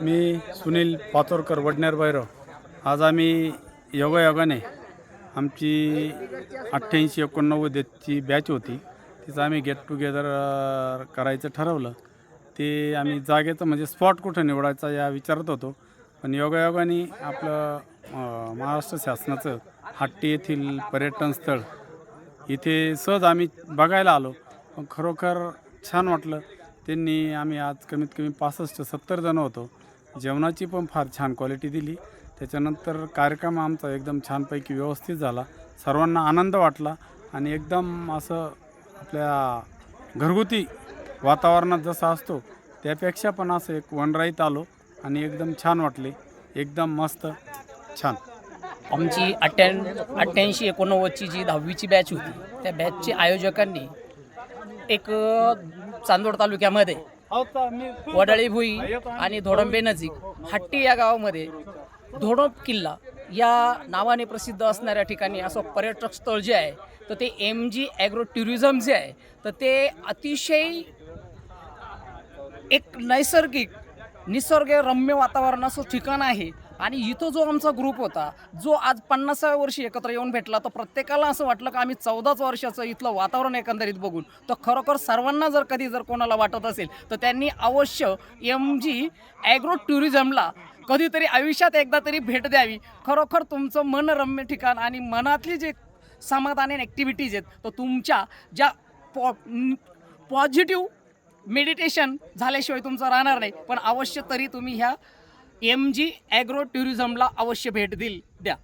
मी सुनील पातोरकर वडनेर भैरव. आज आम्ही योगायोगाने आमची अठ्ठ्याऐंशी एकोणनव्वदची बॅच होती. तिचं आम्ही गेट टुगेदर करायचं ठरवलं. ते आम्ही जागेचं म्हणजे स्पॉट कुठं निवडायचा या विचारत होतो. पण योगायोगाने आपलं महाराष्ट्र शासनाचं हट्टी येथील पर्यटन स्थळ इथे सहज आम्ही बघायला आलो. पण खरोखर छान वाटलं. त्यांनी आम्ही आज कमीत कमी पासष्ट सत्तर जण होतो. जेवणाची पण फार छान क्वालिटी दिली. त्याच्यानंतर कार्यक्रम आमचा एकदम छानपैकी व्यवस्थित झाला. सर्वांना आनंद वाटला आणि एकदम असं आपल्या घरगुती वातावरणात जसा असतो त्यापेक्षा पण असं एक वनराईत आलो आणि एकदम छान वाटले. एकदम मस्त छान. आमची अठ्ठ्याण्णव अठ्ठ्याऐंशी एकोणनव्वदची जी दहावीची बॅच होती त्या बॅचची आयोजकांनी एक चांदोड तालुक्यामध्ये वडाळी भुई आणि धोडंबे नजीक. हट्टी या गावामध्ये धोडप किल्ला या नावाने प्रसिद्ध असणाऱ्या ठिकाणी असं पर्यटक स्थळ जे आहे तर ते एम जी ॲग्रो टुरिझम जे आहे तर ते अतिशय एक नैसर्गिक निसर्गरम्य वातावरणाचं ठिकाण आहे. आणि इथं जो आमचा ग्रुप होता जो आज पन्नासाव्या वर्षी एकत्र येऊन भेटला तर प्रत्येकाला असं वाटलं की आम्ही चौदाच वर्षाचं इथलं वातावरण एकंदरीत बघून तर खरोखर सर्वांना जर कधी जर कोणाला वाटत असेल तर त्यांनी अवश्य एम जी ॲग्रो टुरिझमला कधीतरी आयुष्यात एकदा तरी भेट द्यावी. खरोखर तुमचं मनरम्य ठिकाण आणि मनातली जे समाधानी ॲक्टिव्हिटीज आहेत तर तुमच्या ज्या पॉ पॉझिटिव्ह मेडिटेशन झाल्याशिवाय तुमचं राहणार नाही. पण अवश्य तरी तुम्ही ह्या एम जी ॲग्रो टुरिझमला अवश्य भेट दिल द्या.